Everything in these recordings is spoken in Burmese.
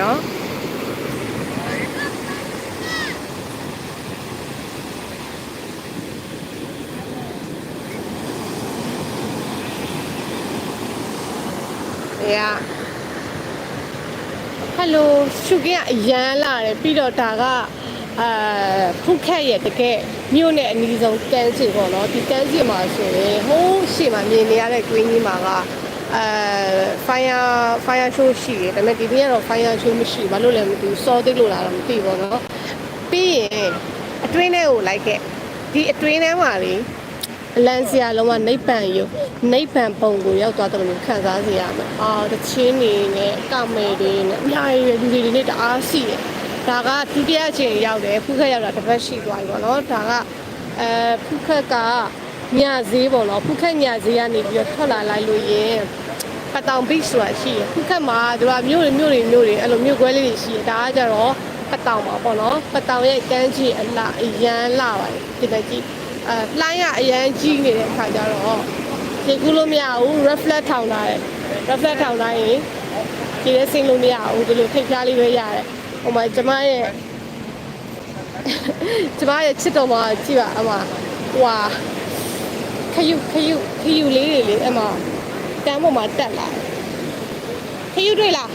နော်ရဟယ်လိုရှုကင်းကအရန်လာတယ်ပြီးတော့ဒါကအာဖုခက်ရဲ့တကယ်မြို့နဲ့အနီးဆုံးကန်းစီပေါ့နော်ဒီကန်းစီမှာဆိုရင်ဟိုးရှေ့မှာမြင်နေရတဲ့ green ကြီးမှာက အဲ fire fire show ရှိတယ်ဒါပေမဲ့ဒီနေ့ကတော့ fire show မရှိဘူးဘာလို့လဲမသိဘူးစောသိလို့လာတော့မသိဘူးပေါ့နော်ပြီးရင်အတွင်းထဲကိုလိုက်ခဲ့ဒီအတွင်းထဲမှာလေအလန်စရာလုံးဝနိဗ္ဗာန်ယုတ်နိဗ္ဗာန်ပုံကိုရောက်သွားတယ်လို့ခံစားစေရမယ်အာတချင်းနေနဲ့ကမယ်တွေနဲ့အများကြီးပဲလူတွေတွေနဲ့တအားရှိတယ်ဒါကဒုတိယအချိန်ရောက်တယ်ဖုခက်ရောက်တာတစ်ပတ်ရှိသွားပြီပေါ့နော်ဒါကအဲဖုခက်က ညဈေးပေါ့နော်ဖုခက်ညဈေးကနေပြီးတော့ထွက်လာလိုက်လို့ရင်ပတောင်ဘိတ်ဆိုတာရှိရခုခက်မှာသူကမြို့တွေမြို့တွေမြို့တွေအဲ့လိုမြို့ခွဲလေးတွေရှိရဒါကကြတော့ပတောင်ပါပေါ့နော်ပတောင်ရဲ့ကမ်းခြေအလှအရန်လှပါတယ်ဒီတစ်ကြည့်အဲလှိုင်းရအရန်ကြီးနေတဲ့ခါကျတော့ဒီကူလို့မရဘူး reflect ထောင်လာတယ် reflect ထောင်လာရင်ဒီလည်းစိတ်လို့မရဘူးဒီလိုထိတ်ဖျားလေးပဲရတယ်ဟိုမှာကျမရဲ့ကျမရဲ့ချစ်တော်မှာကြည့်ပါအမဟွာ ခယူခယူခယူလေးတွေလေအမတန်းပေါ်မှာတက်လာတယ်ခယူတွေ့လား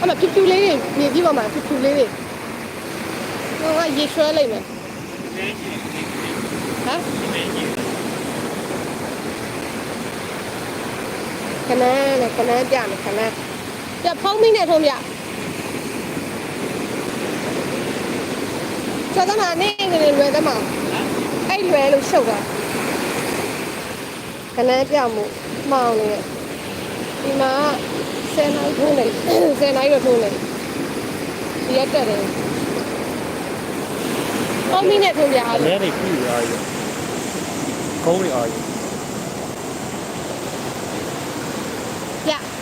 အမဖြူဖြူလေးတွေမြေကြီးပေါ်မှာဖြူဖြူလေးတွေဟိုကရေရွှဲလိုက်မယ်ဟမ်ခဏနဲ့ခဏပြမယ်ခဏပြဖုံးမိနဲ့ထုံးပြကျော်သမားနေငယ်လွယ်သမား အဲ့လွယ်လို့ရှုပ်တာခဏပြောင်းမှုမှောင်နေတယ်ဒီမှာ10နိုင်ထိုးနေ10နိုင်ရထိုးနေဒီရက်တက်တယ်အော်မီနဲ့ထိုးပြအားအလို့လဲတွေပြူသွားပြီခုံးတွေအားကြီးပြစစ်ပြန်ပဲစစ်စစ်ဒီမှာကောမင်းကြီးပြင်းနေပြင်းနေပြင်းနေမင်းကြီးအေးဟုတ်ပါဟုတ်ပါအဲရေ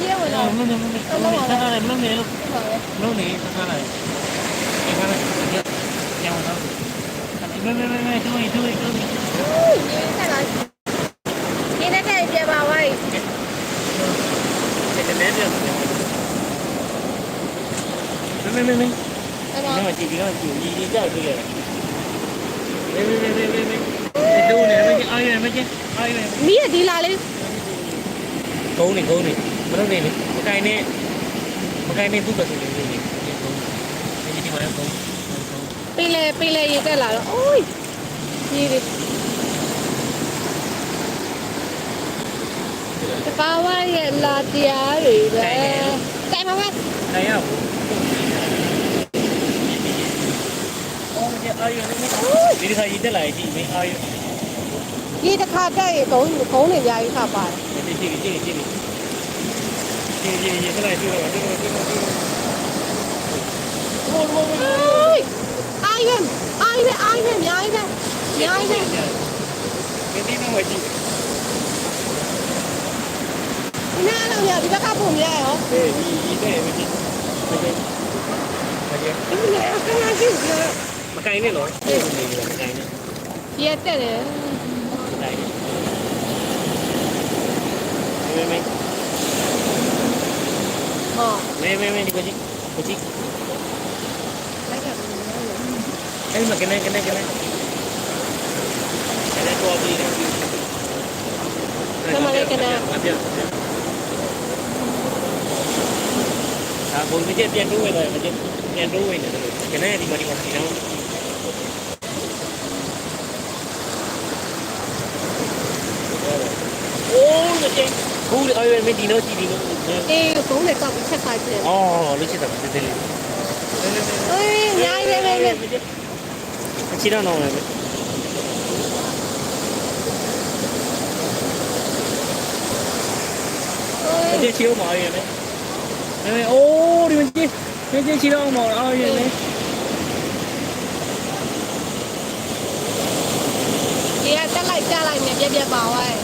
ကြီးဝင်လာမင်းမင်းမင်းမင်းဆက်လာတယ်မင်းမင်းလို့မင်းနေဆက်လာတယ်ဒီမှာကျောင်းတော့မင်းမင်းမင်းမင်းတို့တို့တို့ ရေဆက်လာဒီနေ့ကပြပါဝိုင်း တဲ့တဲ့တဲ့မင်းမင်းမင်းအဲ့တော့မင်းကြည့်ပြီးတော့ကြည့်ဒီကြောက်ကြည့်ရတယ်မင်းမင်းမင်းမင်းမင်းတို့နေမင်းအားရမင်းအားရမီးရဒီလာလေးကုန်းနေကုန်းနေမလုပ်နေလေမကိုင်းနဲ့မကိုင်းနဲ့သူ့ကဆိုနေနေဒီကုန်းဒီဒီမှာကုန်းပိလေပိလေရေတက်လာတော့အိုးရေတွေ တပါဝရဲ့လာတရားတွေပဲတိုင်ပါမယ်နိုင်ရဘူးအော်ဒီအားရနေဒီခါရည်တက်လာကြည့်မင်းအားရရေတစ်ခါတက်ရေကုန်းကုန်းတွေအများကြီးခါပါတယ်ဒီကြည့်ကြည့်ကြည့်ကြည့်ကြည့်ကြည့်ရခလိုက်ကြည့်တော့ဒီလိုဒီလိုဒီလိုဘောဘောဘောအိုးအိုင်ဝင်အိုင်ဝင်အိုင်ဝင်အများကြီးပဲအများကြီးပဲဒီဒီမှာကြည့် ဒီနေ့တော့ညဒီဘက်ကပုံမြရရောအေးဒီဒီတဲ့မကြည့်မကြည့်မကြည့်ဒီနေ့ကခဏရှိတယ်မကိုင်းနဲ့နော်ဒီနေမကိုင်းနဲ့ရေတက်တယ်တိုင်းမေမေဟောမေမေမေဒီကိုကြည့်ကိုကြည့်လိုက်တာအဲ့မကနေကနေကနေအဲ့တော့ပြီးတယ်အာ ဘုံကြီးပြန်တိုးဝင်တော့မကျပြန်တိုးဝင်တယ်ကနေဒီမှာဒီမှာဒီတော့အိုးမကျဘူးလေအဲ့မဒီနော်ကြည့်ဒီနော်အေးကုန်းတွေကောက်ပြီးချက်စားကြည့်အော်လို့ချစ်တာတည်းလေးအေးအများကြီးပဲပဲအချီတော့တော့မယ်အေး这 chiếu mọi người đấy. Đây, ô đi mình chi. ကျင်းချင်းချီတော့မော်အောင်ရင်လေဒီ ကတက်လိုက်တက်လိုက်နဲ့ပြက်ပြက်ပါသွားတယ်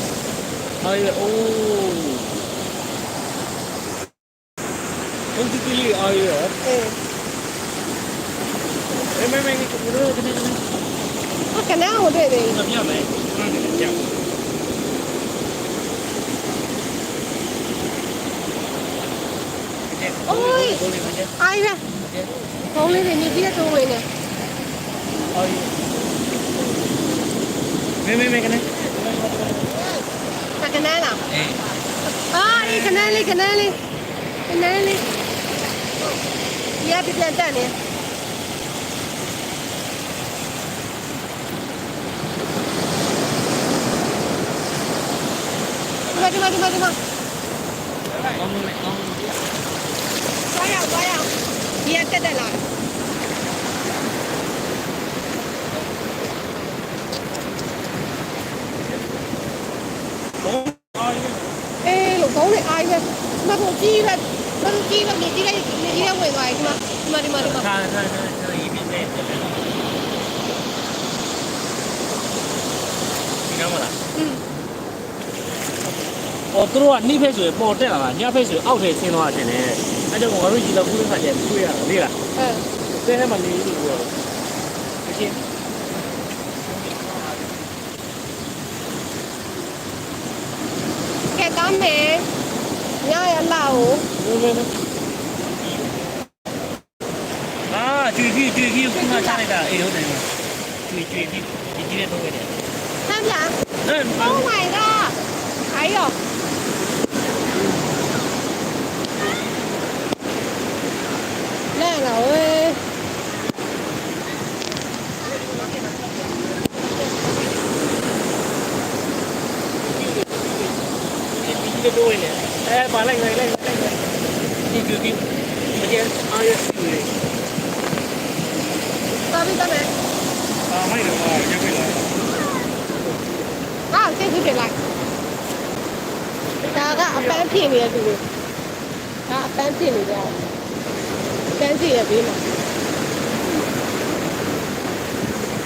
အော်ရအိုးဘုန်းကြီးကလေးအော်ရအေးမမမကိုရိုးကနေနေခဏအောင်တွေ့သေးမပြမယ်ဟုတ်တယ်ကြောက်အိုးကိုလေးမကျ အိုင်ရဖုန်းလေးတွေမြည်ပြီးတော့ဝင်နေအော်မမမကနေတကနန်းလားအေးအာဒီခဏလေးခဏလေးခဏလေးရပြပြန်တက်နေဒီမှာဒီမှာဒီမှာဒီမှာကောင်းမကောင်း သွားရအောင်သွားရအောင်ဒီကတက်တက်လာဘောအော်ရအေးလို့ခေါင်းလေးအားရမဟုတ်ကြီးပဲမဟုတ်ကြီးပဲမြည်ကြီးလိုက်မြည်ကြီးလိုက်ဝင်သွားပြီဒီမှာဒီမှာဒီမှာဒီမှာထားထားထားရေးပြနေတယ်ဒီကမလားอืม။အော်သူတို့ကနှိဖက်ဆိုရင်ပေါ်တက်လာတာညဖက်ဆိုရင်အောက်ထဲဆင်းသွားတယ်နဲ့။ အဲကြောင့်ငါတို့ကြီးတော့ခုလေးခါကျရင်တွေ့ရတာလေလားအဲ။သဲထဲမှာနေလို့ပြောတယ်။အချင်းကဲကောင်းမယ်ညရလာကိုဘယ်လိုလဲ။အာကျွေးကျွေးကျွေးကျွေးခုနချလိုက်တာအေးဟုတ်တယ်။ကျွေးကျွေးကျွေးဒီကြီးနဲ့တော့ခဲ့တယ်ဆမ်းပြ။အဲ့ Oh my god 哎呦 เราเอ้ยด้วยเนี่ยเอ้ยมาเร่งเลยเร่งเร่งเลยนี่คือที่มันจะเอาเยอะสิเลยตาพี่ตาไหนตาไม่หรอกยังไม่เลยว้าเจ๊คือเป็นไรตาก็เแป้งพิมเนี่ยดูดิเอาแป้งพิมพ์อีกแล้ ပန်းစီရဲ့ဘေးမှာ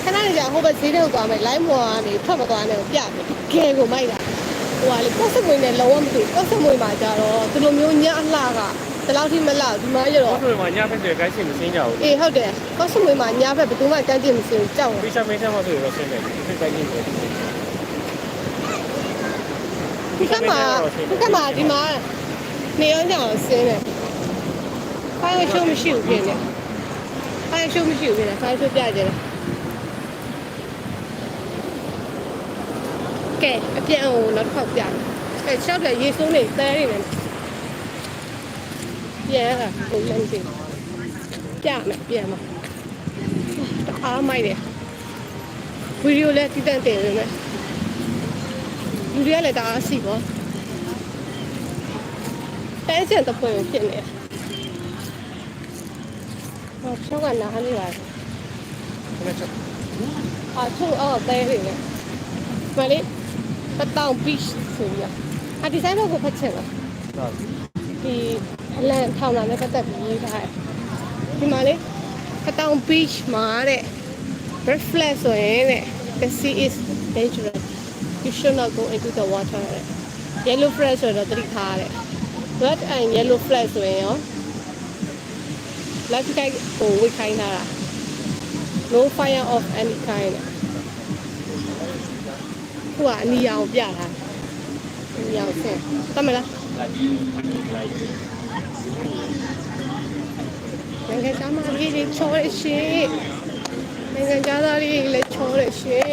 ခဏနေကြဟိုဘက်ဈေးထဲကိုသွားမယ်လိုင်းမော်ကနေထွက်မသွားနဲ့ကိုပြမယ်တကယ်ကိုမိုက်တာဟိုကလေကော့စမွေနဲ့လုံးဝမသိကော့စမွေမှာကြတော့ဒီလိုမျိုးညအလှကဒီလောက်ထိမလှဒီမှာရဟောတော့ဆိုမှာညဖက်ဆိုခိုင်းရှင်မစင်းကြဘူးအေးဟုတ်တယ်ကော့စမွေမှာညဘက်ဘယ်သူမှတန်းကျင်မစင်ကြောက်။တယ်ပိရှာမင်းဆက်မှာဆိုတော့ဆင်းတယ်။ဒီခိုင်းနေတယ်ဒီကမှာဒီကမှာဒီမှာနေရောညအောင်ဆင်းတယ် ဖိုင်ရချိုးမရှိဘူးပြင်နေဖိုင်ရချိုးမရှိဘူးပြင်နေဖိုင်ရချိုးပြကြတယ်ကဲအပြန်ကိုနောက်တစ်ခေါက်ပြမယ်အဲရှောက်တယ်ရေစိုးနေသဲနေတယ်ပြန်လာဟိုလမ်းပြင်ပြမယ်ပြန်မှာတအားမိုက်တယ်ဗီဒီယိုလည်းတည်တံ့တင်နေမယ်လူတွေကလည်းတအားစီပေါ့တဲကျန်တပွင့်ဖြစ်နေတယ် ဟောချောက်ကနားနေပါတယ်။ခဏချက်အာချို့အော်တဲနေတယ်မလေးပတောင် beach ဆိုပြီးတော့အဒီဇိုင်းတော့ကိုဖတ်ချင်လား။ဟုတ်ဒီအလန်ထောင်လာနဲ့ပတ်သက်ပြီးရေးထားတယ်ဒီမှာလေပတောင် beach မှာတဲ့ red flag ဆိုရင်တဲ့ the sea is dangerous you should not go into the water တဲ့ yellow flag ဆိုတော့သတိထားတဲ့ red and yellow flag ဆိုရင်ရော life guide ကိုဝိတ်ခိုင်းထားတာ no fire of any kind တဲ့ခုကအနီရောင်ပြတာအနီရောင်ဆင်းတတ်မလားနိုင်ငံသားမလေးတွေချောရရှင်နိုင်ငံသားလေးလည်းချောရရှင်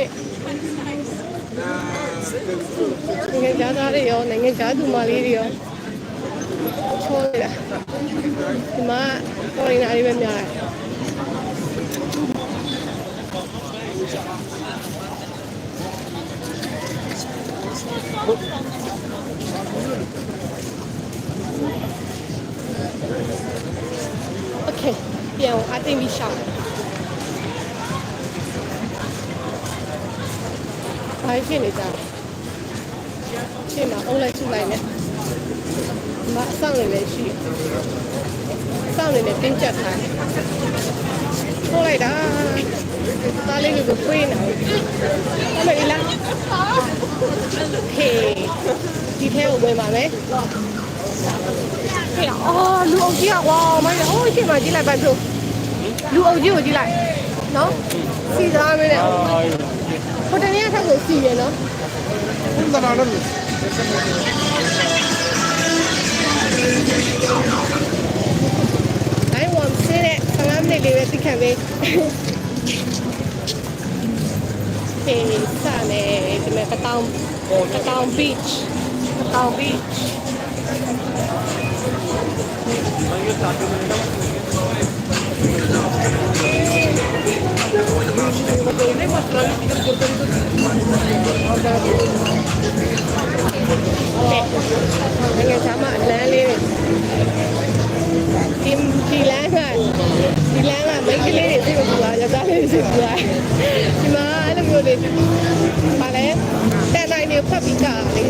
နိုင်ငံသားတွေရောနိုင်ငံသားသူမလေးတွေရောချောရတာဒီမှာ ပေါ်ရင်အားတွေပဲများတယ်โอเคပြန်အောင်အတင်းပြီးရှောင်းဘာဖြစ်နေကြလဲရှင်းမှာအုံးလိုက်စုလိုက်နဲ့ မအဆောင်နေလည်းရှိအ ဆောင်နေလည်းတင်းကျပ်ထားတယ်ထိုးလိုက်တာသားလေးကိုဖွေးနေအမေလားဟေးဒီထဲကိုဝင်ပါမယ်ဟေးအော်လူအုပ်ကြီးอ่ะဝါမိုင်းဟိုးရှေ့မှာကြည့်လိုက်ပါစို့လူအုပ်ကြီးကိုကြည့်လိုက်နော်စီသားမင်းနဲ့ဟိုတနေ့ကထပ်ကိုစီရနော်တိုင်း ဝန်စင်းတဲ့15မိနစ်လေးပဲသိခံပေးဟေးစနေဒီမဲ့ပတောင်ပတောင် beach ပတောင် beach တဲ့ငယ်ချာမအလန်းလေးတွေ ဒီဒီလမ်းကဒီလမ်းကမိန်းကလေးတွေသိမဘူးလားယောက်ျားလေးတွေသိဘူးလားဒီမှာအဲ့လိုမျိုးတွေပါလဲတဲ့နိုင်တွေဖတ်ပြီးကြတာလေ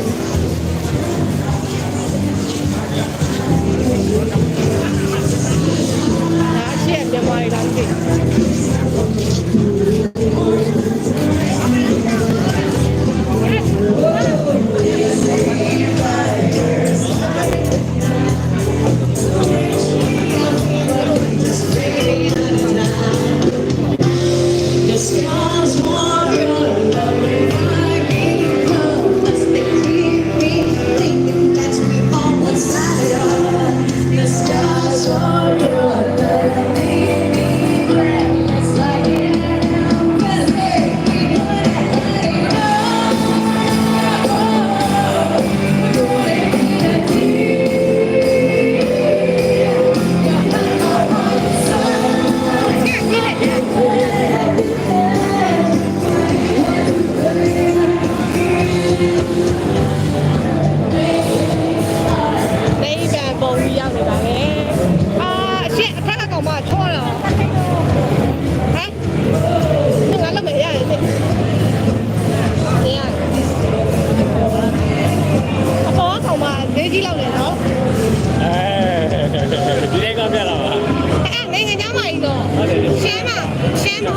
ဒါရှင့်မြန်မာပြည်လားဒီနေ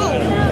ရှ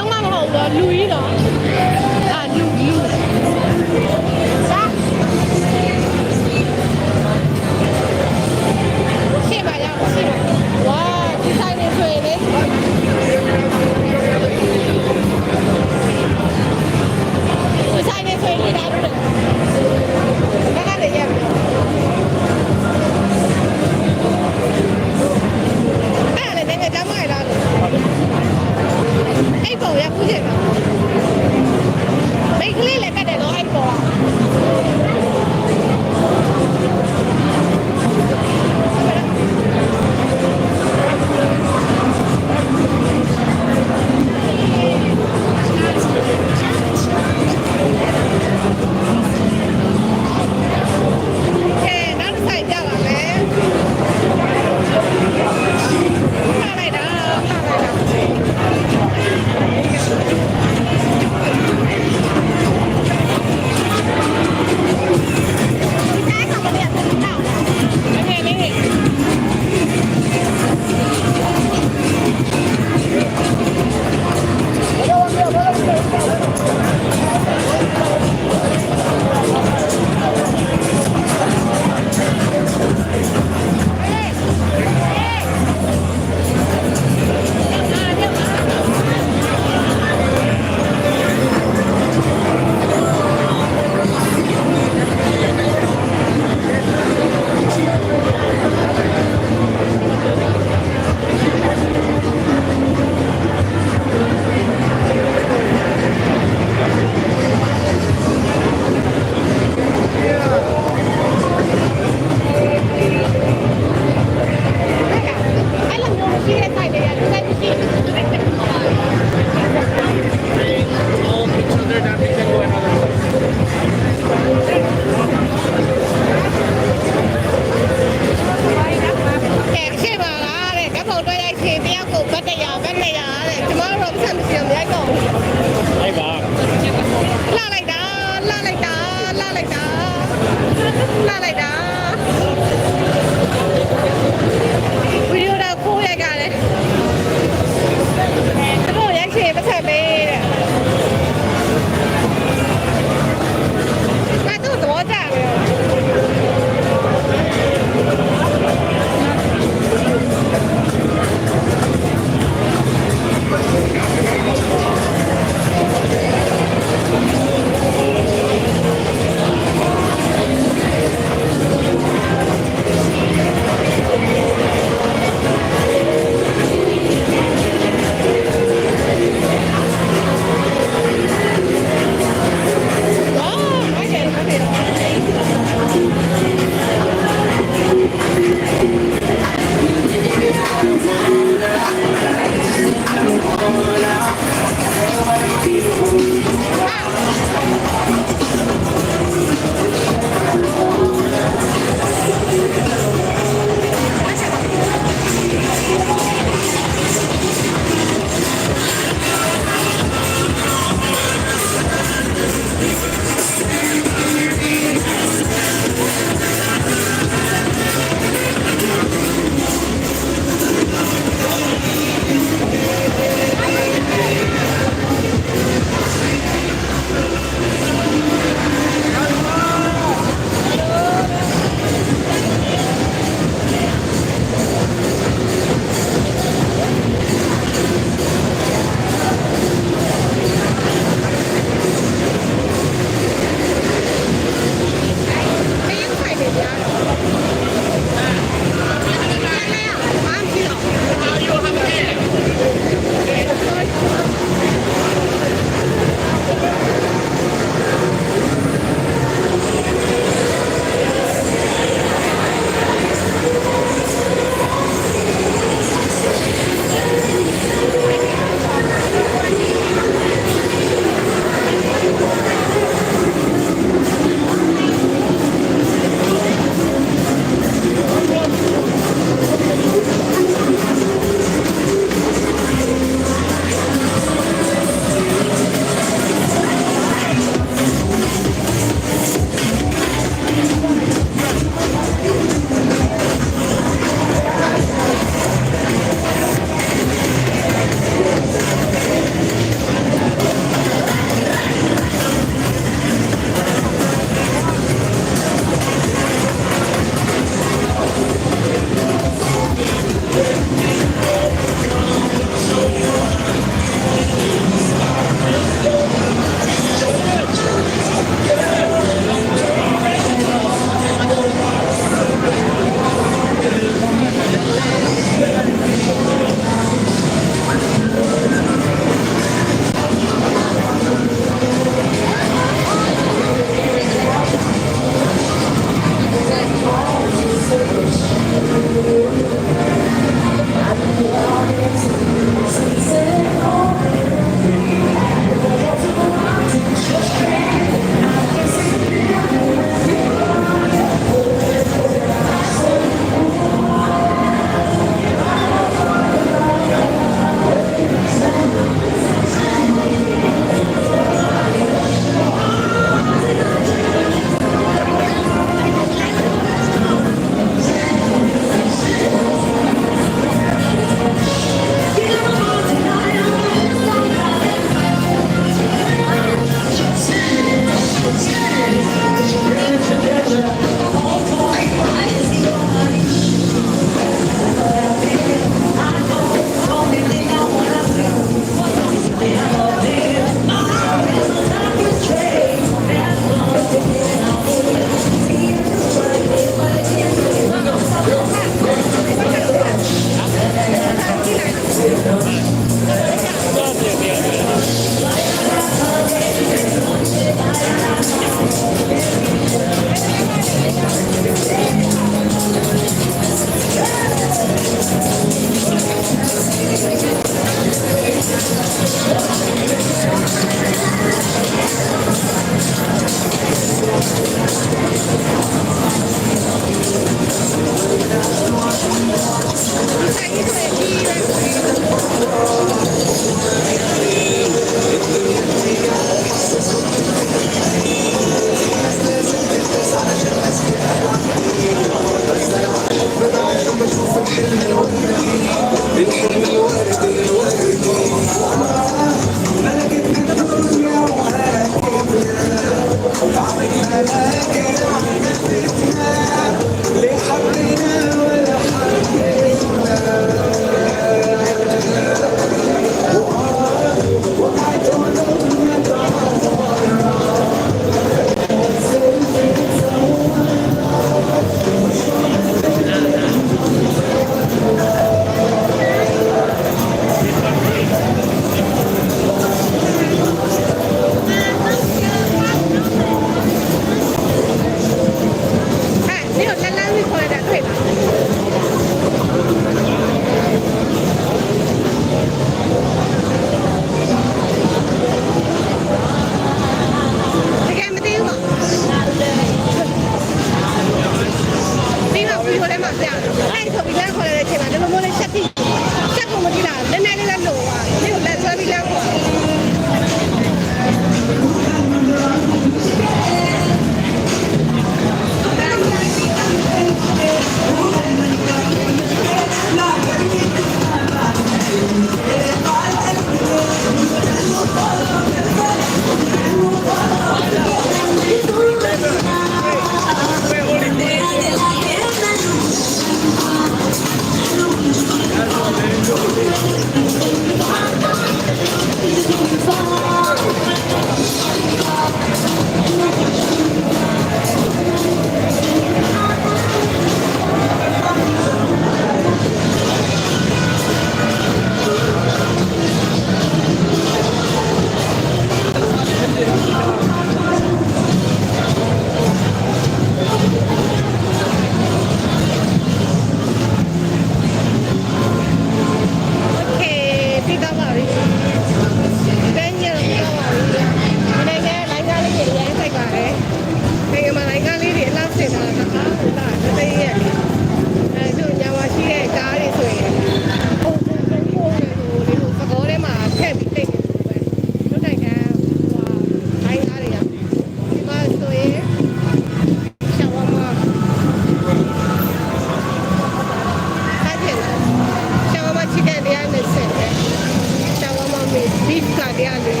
Grabe,